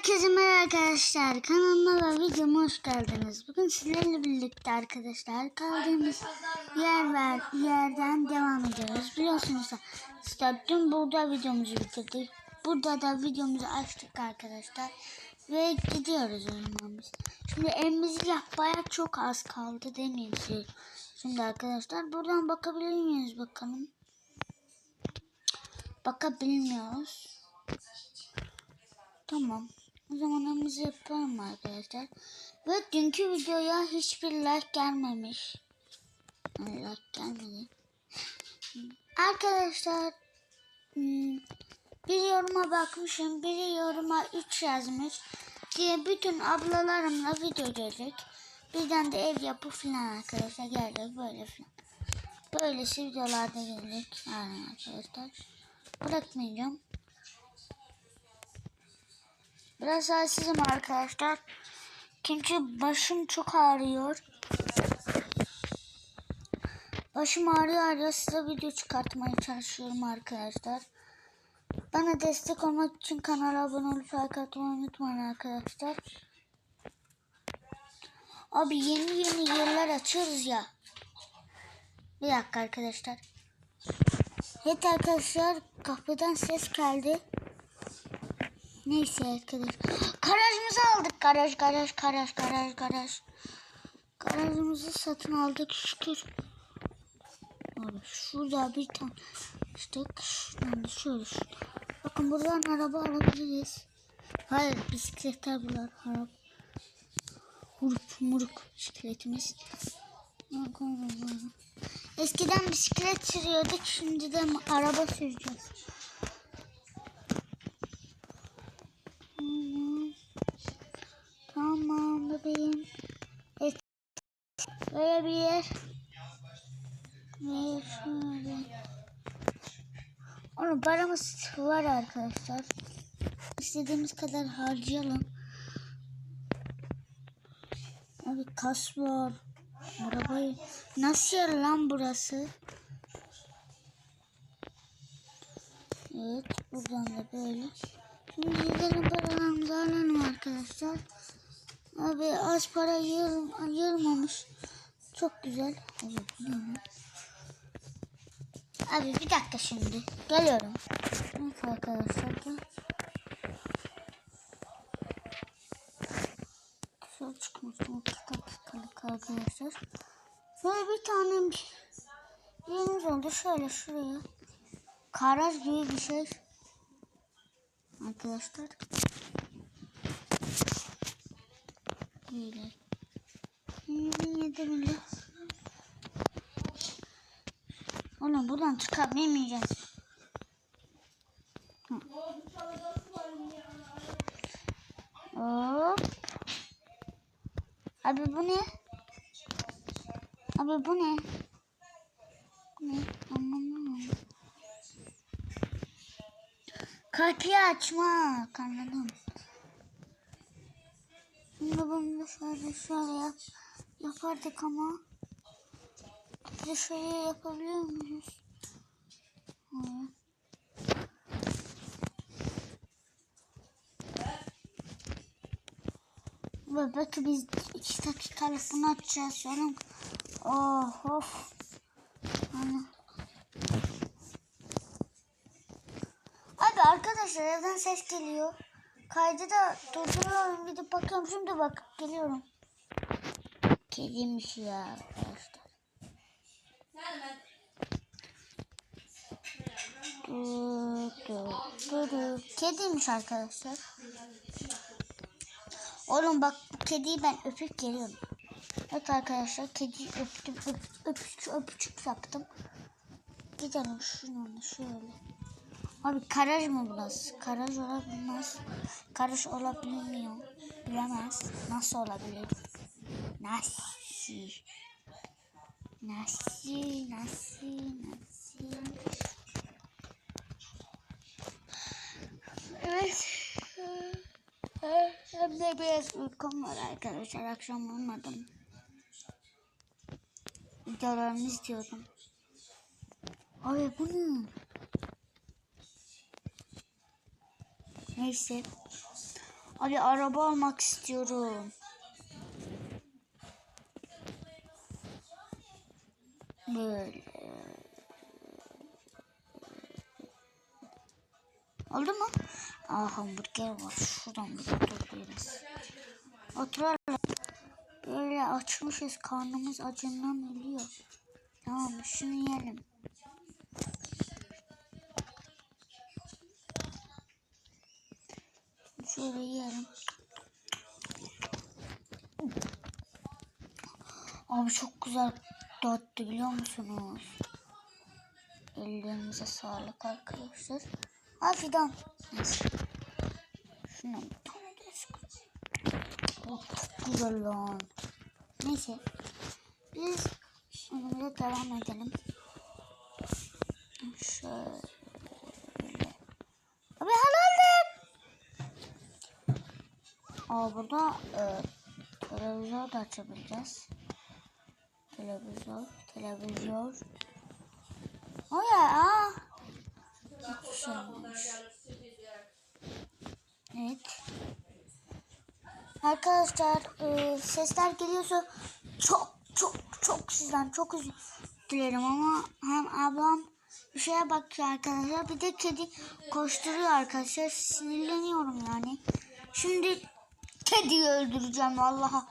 Herkese merhaba arkadaşlar. Kanalıma ve videoma hoş geldiniz. Bugün sizlerle birlikte arkadaşlar kaldığımız yer ver, yerden devam ediyoruz. Biliyorsunuz işte dün burada videomuzu bitirdik. Burada da videomuzu açtık arkadaşlar. Ve gidiyoruz o. Şimdi evimizi yapmaya çok az kaldı demeyeyim size. Şimdi arkadaşlar buradan bakabilir miyiz bakalım. Bakabilmiyoruz. Tamam. O zaman hamımızı yapalım arkadaşlar. Ve dünkü videoya hiçbir like gelmemiş. Like gelmedi. Arkadaşlar hmm, bir yoruma bakmışım. Biri yoruma 3 yazmış. Diye bütün ablalarımla video gelecek. Birden de ev yapı falan arkadaşlar gelecek böyle falan. Böyle videolarda gelecek. Yani arkadaşlar. Bırakmayacağım. Biraz halsizim arkadaşlar. Çünkü başım çok ağrıyor. Başım ağrıyor ağrıyor size video çıkartmaya çalışıyorum arkadaşlar. Bana destek olmak için kanala abone olup like unutmayın arkadaşlar. Abi yeni yeni yerler açıyoruz ya. Bir dakika arkadaşlar. Evet arkadaşlar kapıdan ses geldi. Neyse arkadaşlar. Garajımızı aldık. Garaj, garaj, garaj, garaj, garaj. Garajımızı satın aldık şükür. Abi şurada bir tane işte şuradan şu. Bakın buradan araba alabiliriz. Hayır bisikletler bunlar. Araba. Huruk muruk bisikletimiz. Eskiden bisiklet sürüyorduk. Şimdi de araba süreceğiz. Tamam. Tamam bebeğim. Evet. Böyle bir yer. Ve şöyle. Onun paramız var arkadaşlar. İstediğimiz kadar harcayalım. Abi kas var. Arabayı nasıl yer lan burası? Evet buradan da böyle. Şimdi gidelim paralarımızı alalım arkadaşlar. Abi az para yığıl, yığılmamış. Çok güzel. Ne? Abi bir dakika şimdi. Geliyorum. Evet arkadaşlar. Dışarı çıkmıştım. 2 dakikalık arkadaşlar. Şöyle bir tane yerimiz oldu. Şöyle şuraya. Karaj gibi bir şey arkadaşlar. Böyle. 27 milyon. Oğlum buradan çıkamayacağız. Hop. Abi bu ne? Abi bu ne? Ne? Anlamadım. Kapıyı açmak anladım. Bunu da şöyle şöyle yap, yapardık ama bir şöyle yapabiliyor muyuz? Ve belki biz iki dakikalık bunu açacağız oğlum. Oh of. Hani. Abi arkadaşlar evden ses geliyor. Kaydı da durduruyorum de bakıyorum şimdi bak geliyorum. Kediymiş ya arkadaşlar. Du. Kediymiş arkadaşlar. Oğlum bak kediyi ben öpüp geliyorum. Evet arkadaşlar kediyi öptüm öp, öpücük öpücük yaptım. Gidelim şununla şöyle. Abi karaj mı burası? Karaj olabilmez. Karaj olabiliyor. Bilemez. Nasıl olabilir? Nasıl? Nasıl? Nasıl? Nasıl? Evet. Hem de biraz uykum var arkadaşlar. Akşam uyumadım. Videolarını izliyordum. Abi bu ne? Neyse. Abi araba almak istiyorum. Böyle. Oldu mu? Aa hamburger var. Şuradan bir oturabiliriz. Oturalım. Böyle açmışız. Karnımız acından ölüyor. Tamam şunu yiyelim. Şöyle yiyelim. Abi çok güzel dağıttı biliyor musunuz? Ellerinize sağlık arkadaşlar. Al fidan. Şuna sıkın. Oh, çok güzel lan. Neyse. Biz önümüze devam edelim. Şöyle. Abi halalım. Aa burada e, televizyon da açabileceğiz. Televizyon, televizyon. O ya, aa. Olmamış. Evet. Arkadaşlar e, sesler geliyorsa çok çok çok sizden çok özür dilerim ama hem ablam bir şeye bakıyor arkadaşlar bir de kedi koşturuyor arkadaşlar sinirleniyorum yani. Şimdi kediyi öldüreceğim vallahi.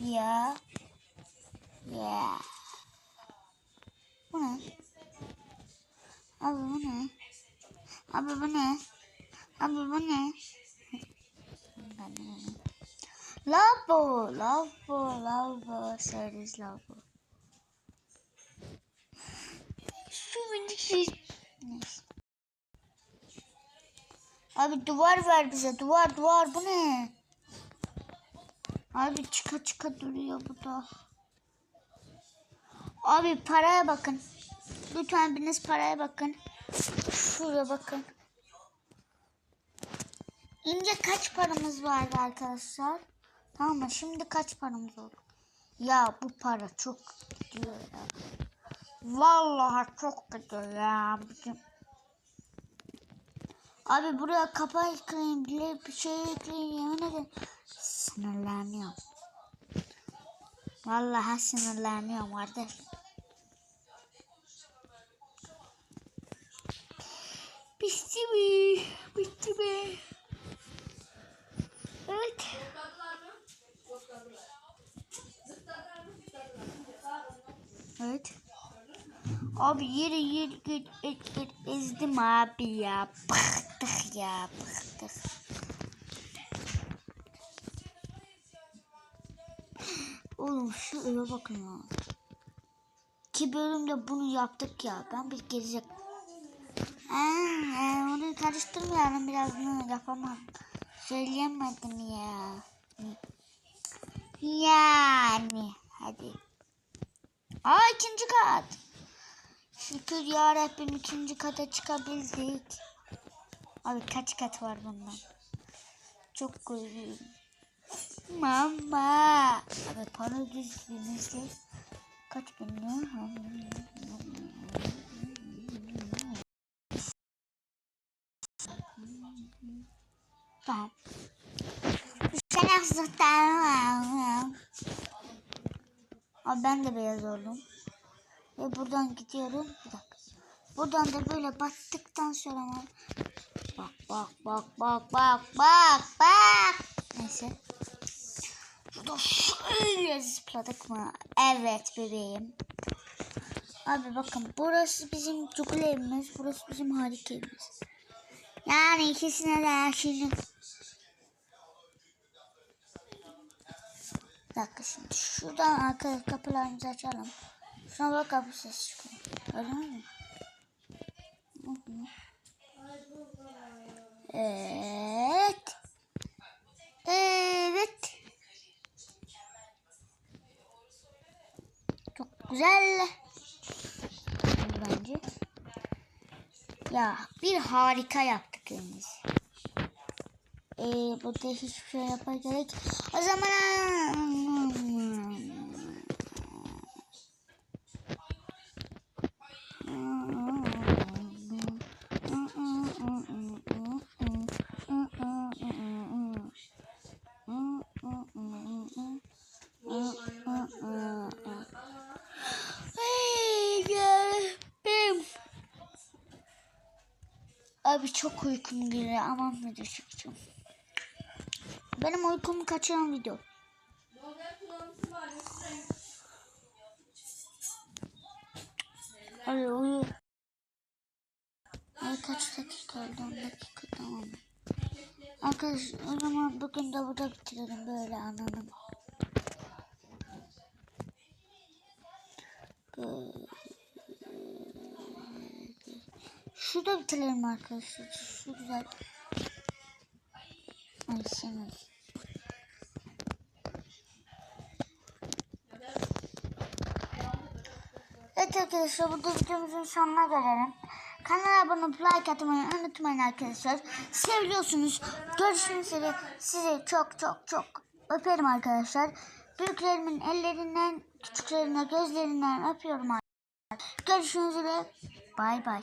Ya. Ya. Bu Abi bu ne? Abi bu ne? Labo, labo, seriz labo. Şu minik şey. Neyse. Abi duvar ver bize, duvar, duvar. Bu ne? Abi çıka çıka duruyor bu da. Abi paraya bakın. Lütfen biriniz paraya bakın. Şuraya bakın. İnce kaç paramız vardı arkadaşlar? Tamam mı? Şimdi kaç paramız oldu? Ya bu para çok gidiyor ya. Vallahi çok gidiyor ya. Bizim... Abi buraya kapağı ekleyin, bir şey ekleyin yemin ederim. Sinirleniyorum. Vallahi sinirleniyorum kardeş. Bitti mi? Bitti mi? Evet. Evet. Abi yeri yer git et, et, ezdim abi ya. Bıktık ya bıktık. Oğlum şu eve bakın ya. İki bölümde bunu yaptık ya. Ben bir gelecek. Ee, onu karıştırmayalım biraz bunu yapamam. Söyleyemedim ya. Yani hadi. Aa ikinci kat. Şükür ya Rabbim ikinci kata çıkabildik. Abi kaç kat var bundan? Çok güzel. Mama. Abi para düzgünüzde kaç bin Tamam. Şerefsizler. Abi ben de beyaz oldum. Ve buradan gidiyorum. Bir dakika. Buradan da böyle battıktan sonra bak bak bak bak bak bak bak. Neyse. Burada şöyle zıpladık mı? Evet bebeğim. Abi bakın burası bizim cukul evimiz. Burası bizim harika evimiz. Yani ikisine de şimdi. Bir dakika şimdi şuradan arka kapılarımızı açalım. Şuna bak kapı ses çıkıyor. Öyle mi? Evet. Evet. Çok güzel. Bence. Ya bir harika yaptık evimizi. Ee, burada hiçbir şey yapmaya gerek. O zaman Abi çok uykum geliyor. Aman video çekeceğim. Benim uykumu kaçıran video. Hadi uyu. Ay kaç dakika oldu? 10 dakika tamam. Arkadaşlar o zaman bugün de burada bitirelim böyle anladım. Bitirelim arkadaşlar. Şu güzel. Ay senin. Evet arkadaşlar burada videomuzun sonuna gelelim. Kanala abone olup like atmayı unutmayın arkadaşlar. Seviyorsunuz. Görüşmek üzere. Sizi çok çok çok öperim arkadaşlar. Büyüklerimin ellerinden, küçüklerine gözlerinden öpüyorum arkadaşlar. Görüşmek üzere. Bay bay.